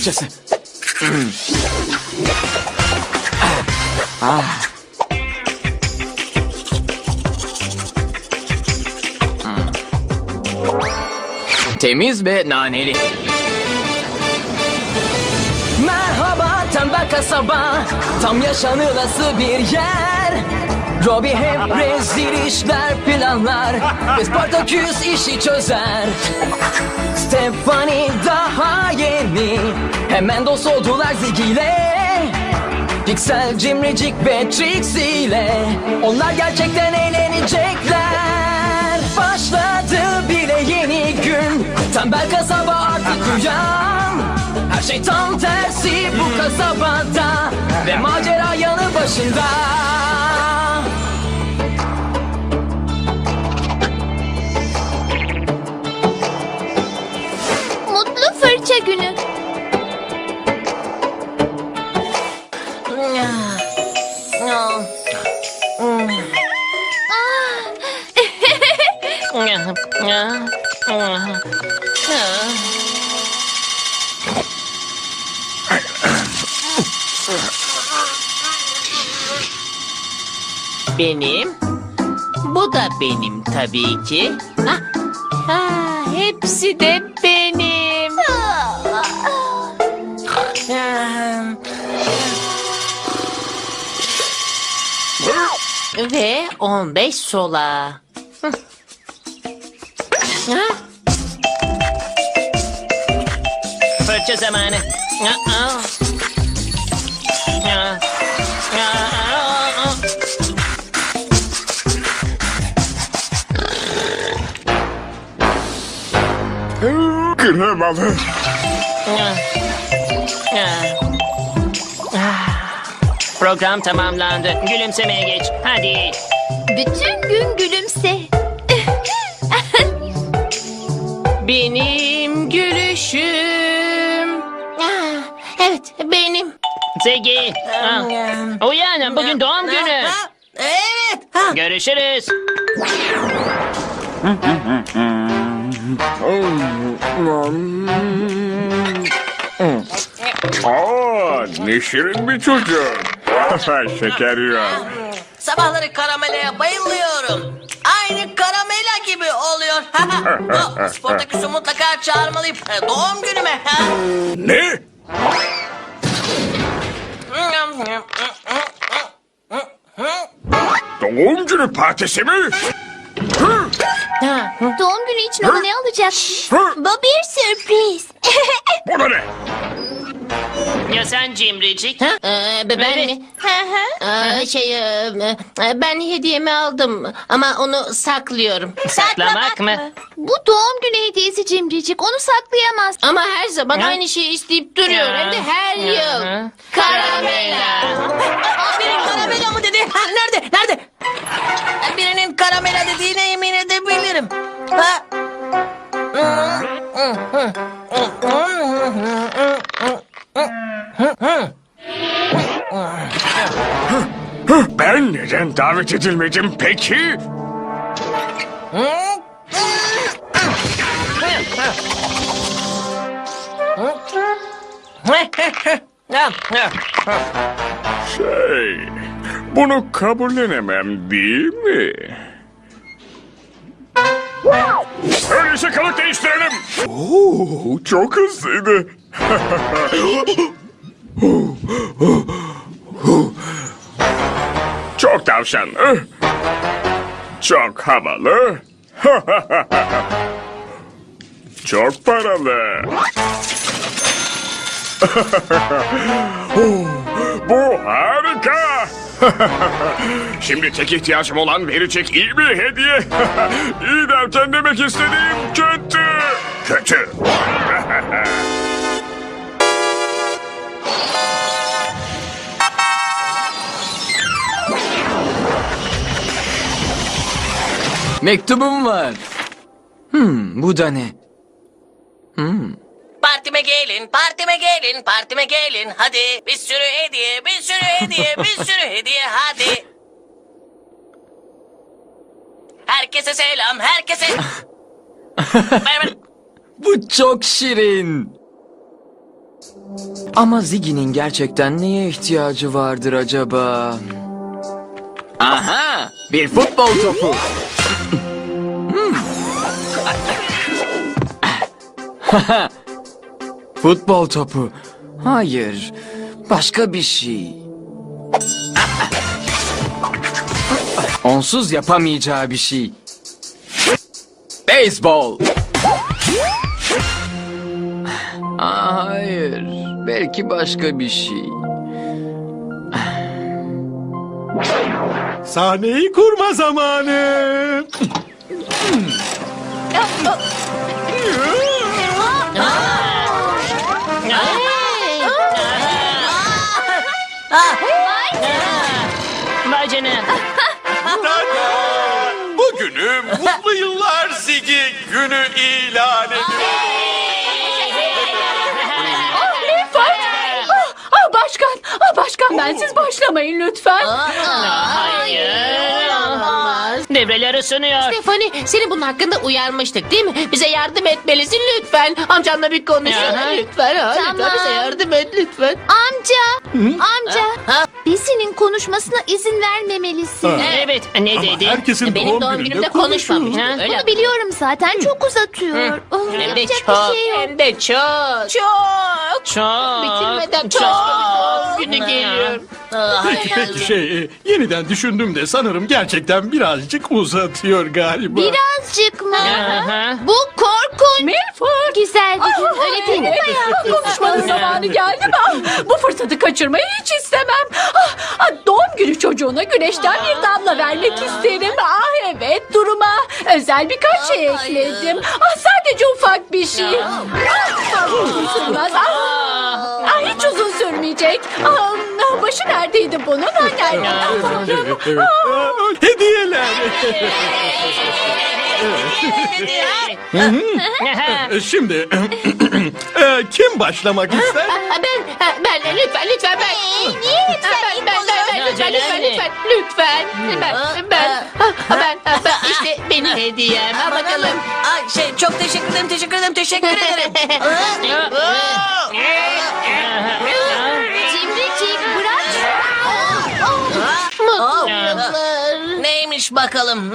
fırçası. Ah. Temiz ve naneli. Merhaba tembel kasaba Tam yaşanılası bir yer Robbie hep rezil işler planlar Ve Spartaküs işi çözer Stefani daha yeni. Hemen dost oldular Ziggy ile Pixel, Cimricik ve Trixie ile. Onlar gerçekten eğlenecekler. Başladı bile yeni gün. Tembel kasaba artık uyan. Her şey tam tersi bu kasabada. Ve macera yanı başında Fırça günü. Benim. Bu da benim tabii ki. Ha, ha, hepsi de Ve 15 sola. Ha? Fırça zamanı. Aa, aa. Aa, aa, aa. Kremalı. Program tamamlandı. Gülümsemeye geç. Hadi. Bütün gün gülümse. Benim gülüşüm. Ah, Evet, benim. Zeki. ah, Uyan, bugün doğum günü. Evet. Ha. Görüşürüz. Aa, ne şirin bir çocuk. Şeker yiyor. Sabahları karamelaya bayılıyorum. Aynı karamela gibi oluyor. Oh, Sportaküs'ü mutlaka çağırmalıyım. Doğum günüme. ha? Ne? Doğum günü partisi mi? Doğum günü için ona ne alacak? Bu bir sürpriz. Bu da ne? Ya sen cimricik? Ee, ben Evet. mi? Ee, şey, e, e, ben hediyemi aldım ama onu saklıyorum. Saklamak mı? Bu doğum günü hediyesi Cimricik. Onu saklayamaz. Ama her zaman Ha? aynı şeyi isteyip duruyor. Ya. Hem de her Ya. yıl. Karamela. Aa, Biri karamela mı dedi? Ha, nerede? Nerede? Birinin karamela dediğine emin edebilirim. Ha? Ben neden davet edilmedim peki? Şey, bunu kabullenemem değil mi? Öyleyse kılık değiştirelim. Oo, çok hızlıydı. çok tavşanlı. Çok havalı. çok paralı. Bu harika. Şimdi tek ihtiyacım olan verecek iyi bir hediye. iyi derken demek istediğim kötü. Kötü. Mektubum var. Hmm, bu da ne? Partime gelin, partime gelin, partime gelin. Hadi bir sürü hediye, bir sürü hediye, bir sürü hediye hadi. Herkese selam, herkese. ver ver. Bu çok şirin. Ama Ziggy'nin gerçekten neye ihtiyacı vardır acaba? Aha! Bir futbol topu. futbol topu. Hayır. Başka bir şey. Onsuz yapamayacağı bir şey. Beyzbol. Hayır. Belki başka bir şey. Sahneyi kurma zamanı. Vay canına. Bugünü mutlu yıllar Zigi günü ilan ediyor. Ah başkan, ah başkan bensiz başlamayın lütfen. Hayır. Devreler ısınıyor. Stefani seni bunun hakkında uyarmıştık değil mi? Bize yardım etmelisin lütfen. Amcanla bir konuşun Aha. lütfen. Ha, Lütfen Tamam. bize yardım et lütfen. Amca, amca. Ha? Besi'nin konuşmasına izin vermemelisin. Evet ne dedi? Herkesin Benim doğum günümde konuşmamış. Ha? Öyle Bunu biliyorum zaten çok uzatıyor. Oh, Hem de yapacak çok, bir şey yok. hem de çok. Çok. Çok. Çok. çok. Günü geliyor. Peki şey e, yeniden düşündüm de sanırım gerçekten birazcık uzatıyor galiba. Birazcık mı? Aha. Bu korkunç. Milford. Güzel bir gün öyle değil mi? Konuşmanın zamanı geldi mi? Ah, Bu fırsatı kaçırmayı hiç istemem. Ah, ah, doğum günü çocuğuna güneşten bir damla vermek isterim. Ah evet duruma özel birkaç şey ekledim. Ah sadece ufak bir şey. Ah, ah. Ah, ah, hiç uzun sürmeyecek. Ah, başı neredeydi bunun? Ha, nerede? Aa, Hediyeler. E, Şimdi e, kim başlamak ister? Ha, Ben, ben lütfen lütfen ben. niye lütfen ben, ben, ben, ben, lütfen lütfen lütfen lütfen. Ben, ben, ha, ben, ha, ben, işte benim hediyem. Ha bakalım. Ay şey çok teşekkür ederim teşekkür ederim teşekkür ederim. Cimricik Bakalım?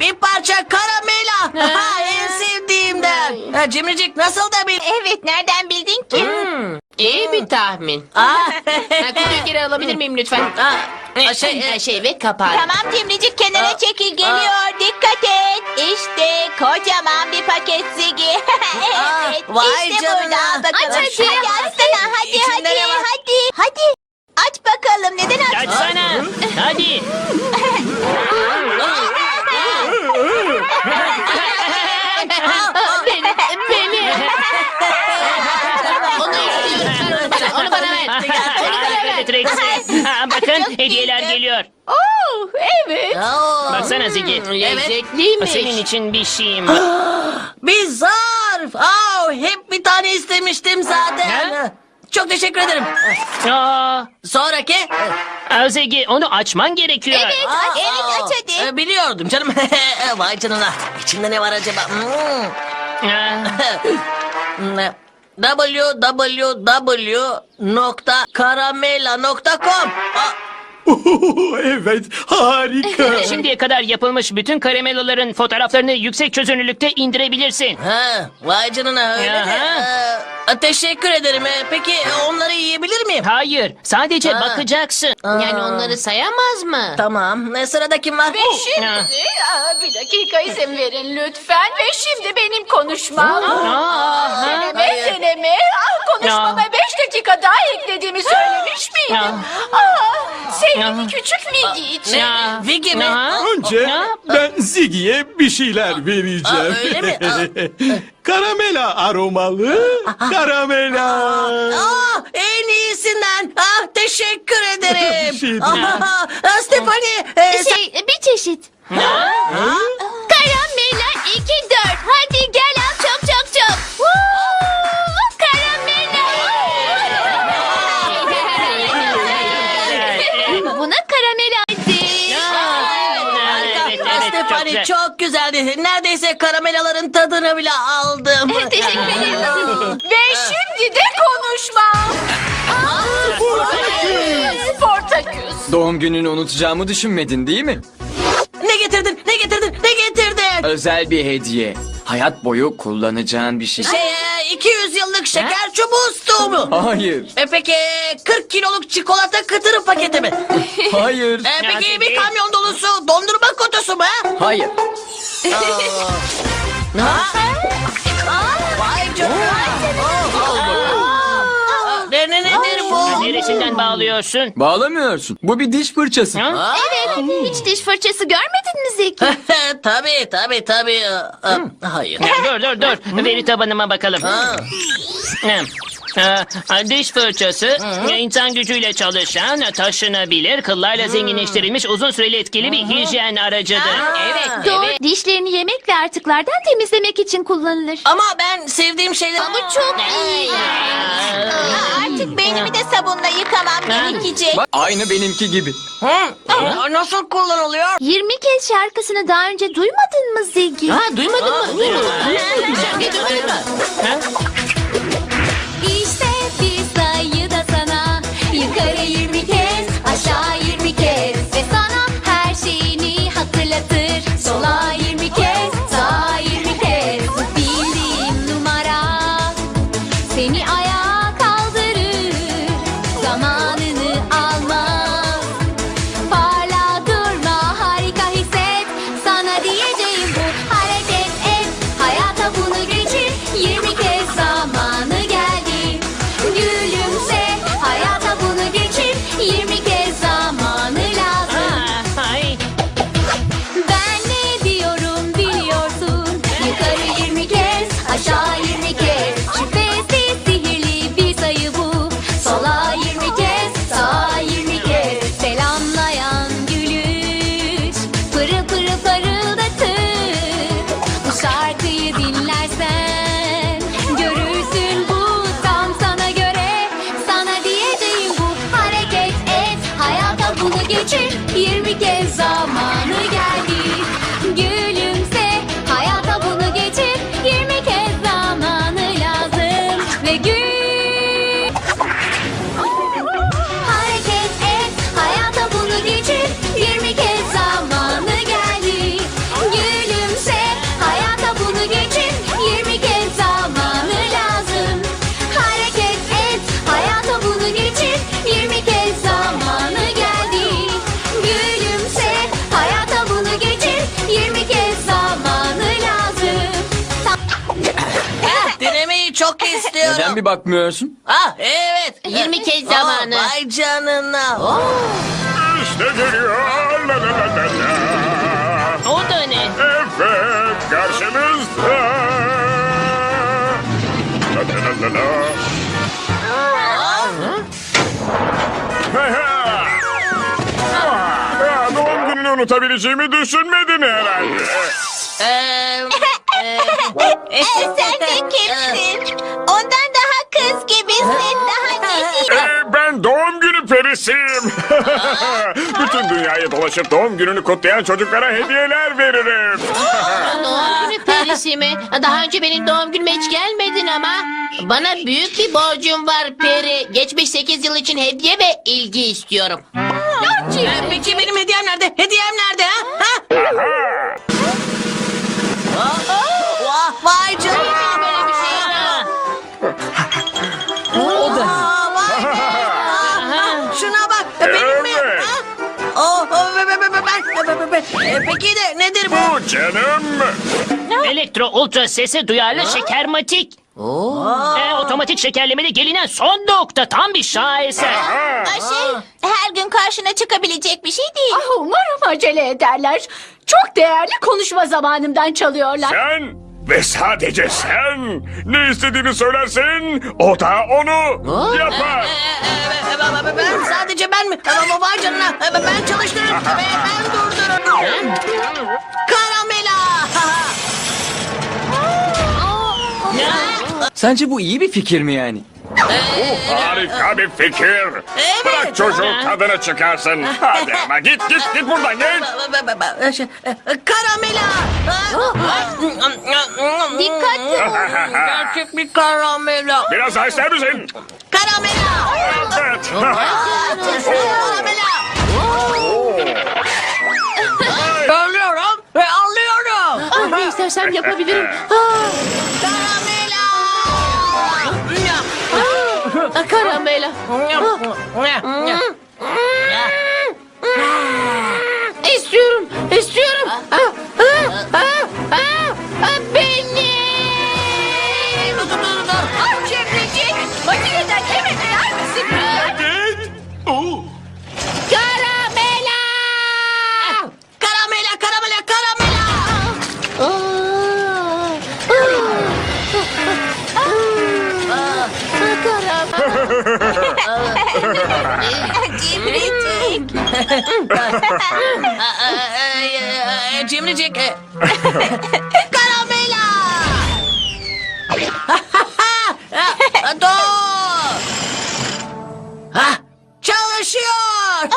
Bir parça karamela. En sevdiğimden. Cimricik nasıl da bil... Evet nereden bildin ki? İyi bir tahmin. Aa, Ha, kutuyu geri alabilir miyim lütfen? ha, ha, şey, Şey, e, şey ve kapağı. Tamam Cimricik kenara çekil geliyor dikkat et. İşte kocaman bir paket Zigi. Aa, evet vay işte canına. burada al bakalım. Aç hadi. Hadi hadi İçinde hadi ne var? hadi. Hadi aç bakalım neden aç? Açsana. Hadi. Beni, beni. Onu istiyorum. Onu bana, onu bana ver. Onu bana ver. Ha, Bakın hediyeler geliyor. Oh, evet. Oo, Baksana Ziggy. Lezzetliymiş. Senin için bir şeyim var. Bir zarf. Aa, hep bir tane istemiştim zaten. Ne? Çok teşekkür ederim. Aa, Sonraki. aa, Ziggy onu açman gerekiyor. Evet Aa, aç, evet aç hadi. e, Biliyordum canım. Vay canına. İçinde ne var acaba? Hmm. Aa, www.karamela.com evet harika. Şimdiye kadar yapılmış bütün karamelaların fotoğraflarını yüksek çözünürlükte indirebilirsin. Ha, vay canına öyle de. Aha. Ee, teşekkür ederim. Ee, Peki onları yiyebilir miyim? Hayır, sadece Ha. bakacaksın. Yani onları sayamaz mı? Tamam. Ee, Sırada kim var? Şimdi aa, bir dakika izin verin lütfen ve şimdi benim konuşmam. Aa, Deneme deneme. Ah, konuşmama Ya. beş dakika daha eklediğimi söylemiş miydim? Ya. Ah, sevgili küçük Migi için. Ya. Vigi mi? Önce ben Ziggy'ye bir şeyler vereceğim. Aa, öyle mi? Karamela aromalı karamela. Aa, en iyisinden. Ah, teşekkür Bir ederim. şey değil. Aa, Stefani. e, Şey bir çeşit. Karamela güzeldi. Neredeyse karamelaların tadını bile aldım. Teşekkür ederim. Ve şimdi de konuşma. Sportaküs. Doğum gününü unutacağımı düşünmedin değil mi? ne getirdin? Ne getirdin? Ne getirdin? Özel bir hediye. Hayat boyu kullanacağın bir şey. Şey, e, 200 yıllık şeker çubuğu stoğu mu? Hayır, E peki 40 kiloluk çikolata kıtırı paketi mi? hayır, E peki bir kamyon dolusu dondurma kutusu mu? ha? hayır. Vay canına. Aa, Ne ne nedir bu? Neresinden bağlıyorsun? Bağlamıyorsun. Bu bir diş fırçası. Ha? Evet, hiç diş fırçası görmedin mi Zeki? tabii tabii tabii. Hayır. Ya, dur dur dur. Veri tabanıma bakalım. Ha. Ha. Ha, Diş fırçası insan gücüyle çalışan, taşınabilir, kıllarla zenginleştirilmiş uzun süreli etkili bir hijyen aracıdır. Evet, Doğru, evet. dişlerini yemek ve artıklardan temizlemek için kullanılır. Ama ben sevdiğim şeyleri... Bu çok iyi. Artık beynimi de sabunla yıkamam gerekecek. Bak, aynı benimki gibi. Aa, Nasıl kullanılıyor? 20 kez şarkısını daha önce duymadın mı Zeki? Ha, duymadın mı? Duymadın İşte Yukarı 20 kez aşağı bir bakmıyorsun? Ah evet. 20 kez Aa, zamanı. Vay canına. Oh. İşte geliyor. La la la la la. O da ne? Evet, karşınızda. La la la la la. Ah, Doğum gününü unutabileceğimi düşünmedin herhalde. Ee, e, Sen de kimsin? Ondan kız gibisin daha nesin? Ee, ben doğum günü perisiyim. Bütün dünyayı dolaşıp doğum gününü kutlayan çocuklara hediyeler veririm. Doğum günü perisi mi? Daha önce benim doğum günüme hiç gelmedin ama. Bana büyük bir borcum var peri. Geçmiş 8 yıl için hediye ve ilgi istiyorum. peki benim hediyem nerede? Hediyem nerede ha? ha? E, Peki de nedir bu? Bu canım. Elektro ultra sese duyarlı şekermatik. Ee, otomatik şekerlemede gelinen son nokta tam bir şaheser. Ay şey, her gün karşına çıkabilecek bir şey değil. Ah, umarım acele ederler. Çok değerli konuşma zamanımdan çalıyorlar. Sen ve sadece sen ne istediğini söylersin o da onu yapar. E, e, e, e, Ben sadece ben mi? E, Vay canına. E, Ben çalıştırırım ve ben durdururum. Karamela. Sence bu iyi bir fikir mi yani? Bu harika bir fikir. Bırak çocuğu kadını çıkarsın. Hadi ama git git git buradan git. Karamela. Dikkatli. Gerçek bir karamela. Biraz daha ister misin? Karamela. Evet. Karamela. Görüyorum ve anlıyorum. Ah, ne istersem yapabilirim. Ah, ah, karamela. İstiyorum, istiyorum. Ah, Cimricik. Ee, e, Karamela. Dur. Çalışıyor.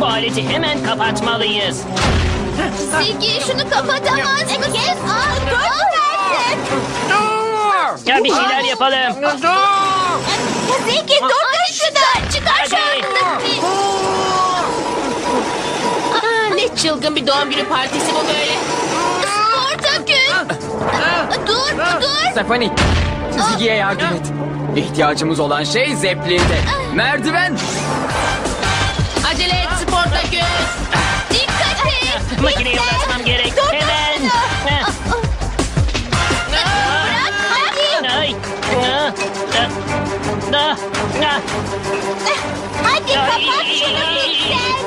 Bu aleti hemen kapatmalıyız. Ziki şunu kapatamaz mısın? Aa, dur artık. Ya bir şeyler yapalım. Zeki dur şuradan. Çıkar şu Hadi. ne çılgın bir doğum günü partisi bu böyle. Sportaküs. Dur dur. Stephanie, Ziggy'ye yardım et. İhtiyacımız olan şey Zeppelin'de. Merdiven. Lütfen. uğraşmam gerek. Dur, dur, Hemen. dur. Ha. Bırak hadi. Ay. Ah, ah, ah, ah. Hadi kapat şunu lütfen.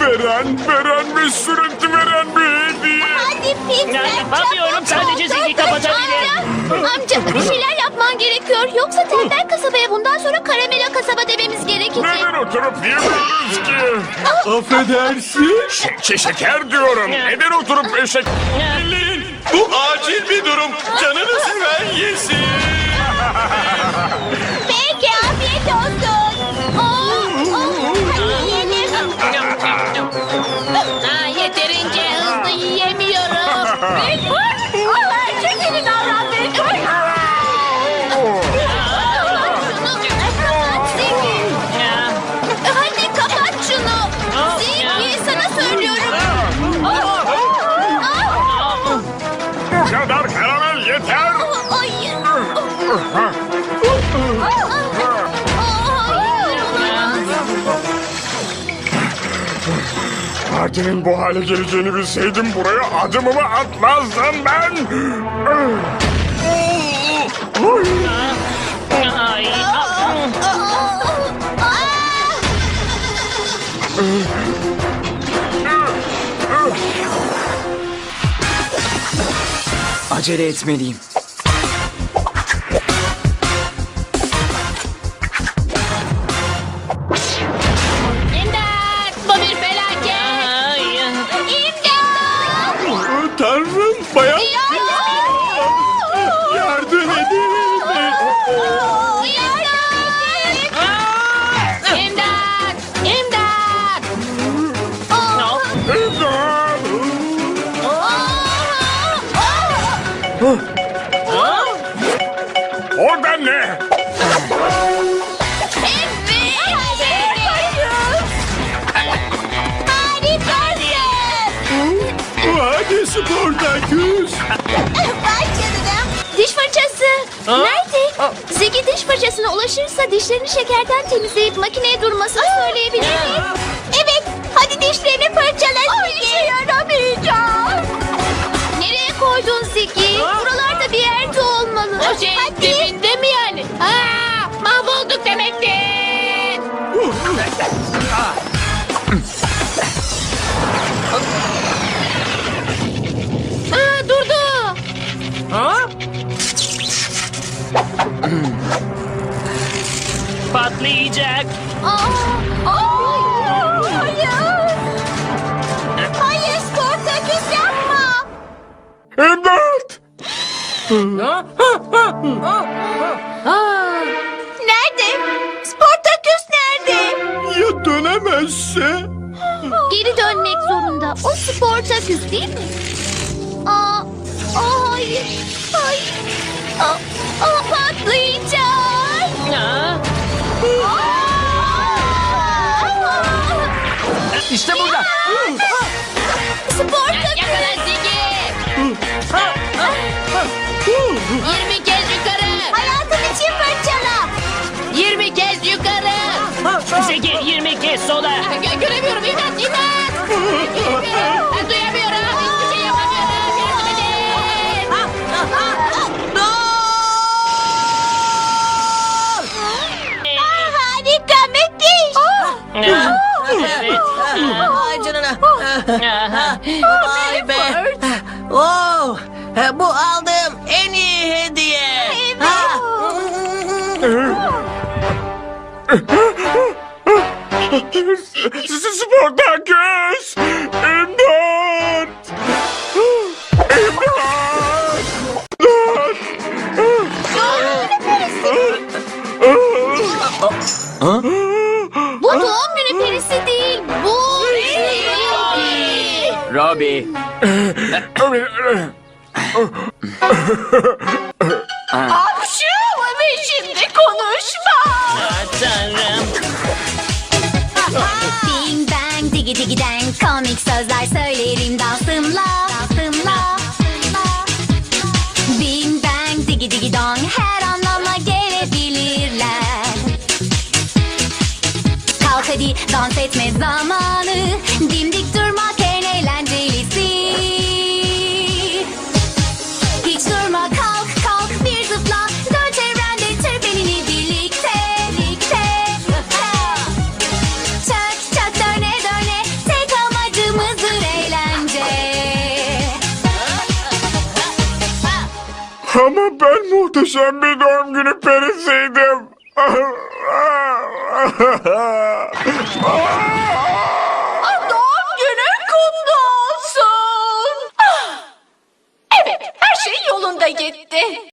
Veren, veren ve sürüntü veren bir hediye. Pixel. Ya yapamıyorum, sadece Zeki kapatabilir. Amca bir şeyler yapman gerekiyor. Yoksa tembel kasabaya bundan sonra karamela kasaba dememiz gerekecek. Neden oturup yemiyoruz ki? Affedersin. Şe- şeker diyorum. Neden oturup eşek... Dinleyin. Bu acil bir durum. Canını seven yesin. Really? Partinin bu hale geleceğini bilseydim buraya adımımı atmazdım ben. Acele etmeliyim. Nerede? Zeki diş fırçasına ulaşırsa dişlerini şekerden temizleyip makineye durmasını söyleyebilir miyim? Evet. Hadi dişlerini fırçala Zeki. Ay yaramayacağım. Nereye koydun Zeki? Buralarda bir yerde olmalı. O şey Hadi. dibinde Patlayacak. Hayır. Hayır Sportaküs yapma. İmdat! Nerede? Sportaküs nerede? Ya dönemezse? Geri dönmek zorunda. O Sportaküs değil mi? Aa, aa hayır. Hayır. Aa, Sportaküs. Yakala Ziggy. 20 kez yukarı. Hayatım için fırçala. 20 kez yukarı. Zeki 20 kez sola. Gö- göremiyorum imdat imdat. Göremiyorum. Ben duyamıyorum. Hiçbir şey yapamıyorum. Yardım edin. Harika müthiş. Aa, Bu aldığım en iyi hediye. Ha. Sportaküs! İmdat! İmdat! Bu doğum günü perisi değil. Bu Robbie. Apşu ve şimdi konuşma. Tanrım. Bing bang digi digi dang. Komik sözler söylerim dansımla dansımla. Bing bang digi digi dong. Her anlama gelebilirler. Kalk hadi dans etme zamanı muhteşem bir doğum günü perisiydim. Doğum günün kutlu olsun. Ah! Evet, her şey yolunda gitti.